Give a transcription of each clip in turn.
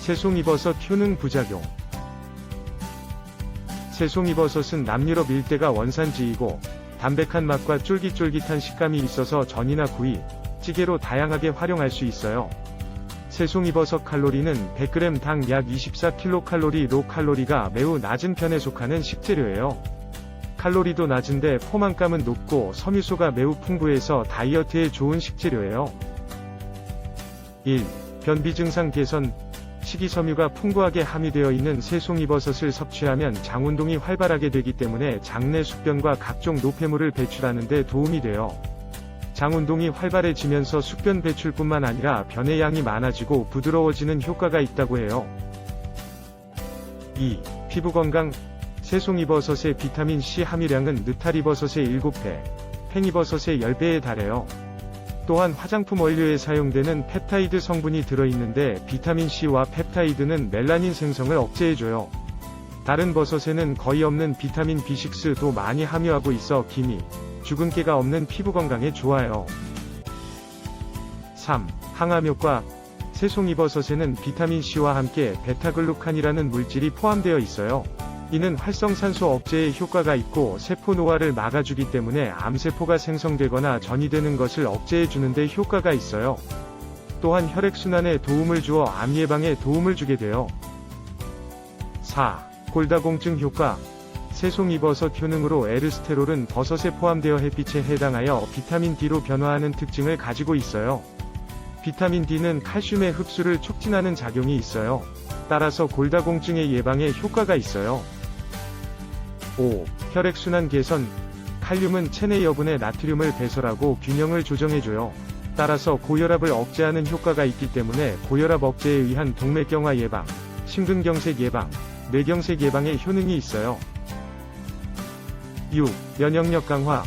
새송이버섯 효능 부작용 새송이버섯은 남유럽 일대가 원산지이고 담백한 맛과 쫄깃쫄깃한 식감이 있어서 전이나 구이, 찌개로 다양하게 활용할 수 있어요. 새송이버섯 칼로리는 100g 당 약 24kcal 로 칼로리가 매우 낮은 편에 속하는 식재료예요. 칼로리도 낮은데 포만감은 높고 섬유소가 매우 풍부해서 다이어트에 좋은 식재료예요. 1. 변비 증상 개선 식이섬유가 풍부하게 함유되어 있는 새송이버섯을 섭취하면 장운동이 활발하게 되기 때문에 장내 숙변과 각종 노폐물을 배출하는 데 도움이 돼요. 장운동이 활발해지면서 숙변 배출뿐만 아니라 변의 양이 많아지고 부드러워지는 효과가 있다고 해요. 2. 피부 건강 새송이버섯의 비타민C 함유량은 느타리버섯의 7배, 팽이버섯의 10배에 달해요. 또한 화장품 원료에 사용되는 펩타이드 성분이 들어있는데 비타민C와 펩타이드는 멜라닌 생성을 억제해줘요. 다른 버섯에는 거의 없는 비타민 B6도 많이 함유하고 있어 기미, 주근깨가 없는 피부 건강에 좋아요. 3. 항암 효과 새송이버섯에는 비타민C와 함께 베타글루칸이라는 물질이 포함되어 있어요. 이는 활성산소 억제에 효과가 있고 세포 노화를 막아주기 때문에 암세포가 생성되거나 전이되는 것을 억제해주는 데 효과가 있어요. 또한 혈액순환에 도움을 주어 암 예방에 도움을 주게 돼요. 4. 골다공증 효과 새송이버섯 효능으로 에르스테롤은 버섯에 포함되어 햇빛에 해당하여 비타민 D로 변화하는 특징을 가지고 있어요. 비타민 D는 칼슘의 흡수를 촉진하는 작용이 있어요. 따라서 골다공증의 예방에 효과가 있어요. 5. 혈액순환 개선 칼륨은 체내 여분의 나트륨을 배설하고 균형을 조정해줘요. 따라서 고혈압을 억제하는 효과가 있기 때문에 고혈압 억제에 의한 동맥경화 예방, 심근경색 예방, 뇌경색 예방에 효능이 있어요. 6. 면역력 강화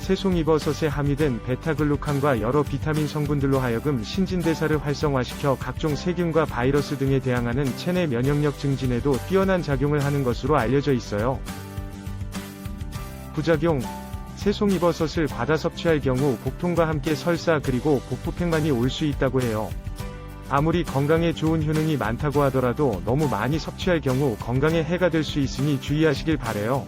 새송이버섯에 함유된 베타글루칸과 여러 비타민 성분들로 하여금 신진대사를 활성화시켜 각종 세균과 바이러스 등에 대항하는 체내 면역력 증진에도 뛰어난 작용을 하는 것으로 알려져 있어요. 부작용 새송이버섯을 과다 섭취할 경우 복통과 함께 설사 그리고 복부팽만이 올 수 있다고 해요. 아무리 건강에 좋은 효능이 많다고 하더라도 너무 많이 섭취할 경우 건강에 해가 될 수 있으니 주의하시길 바래요.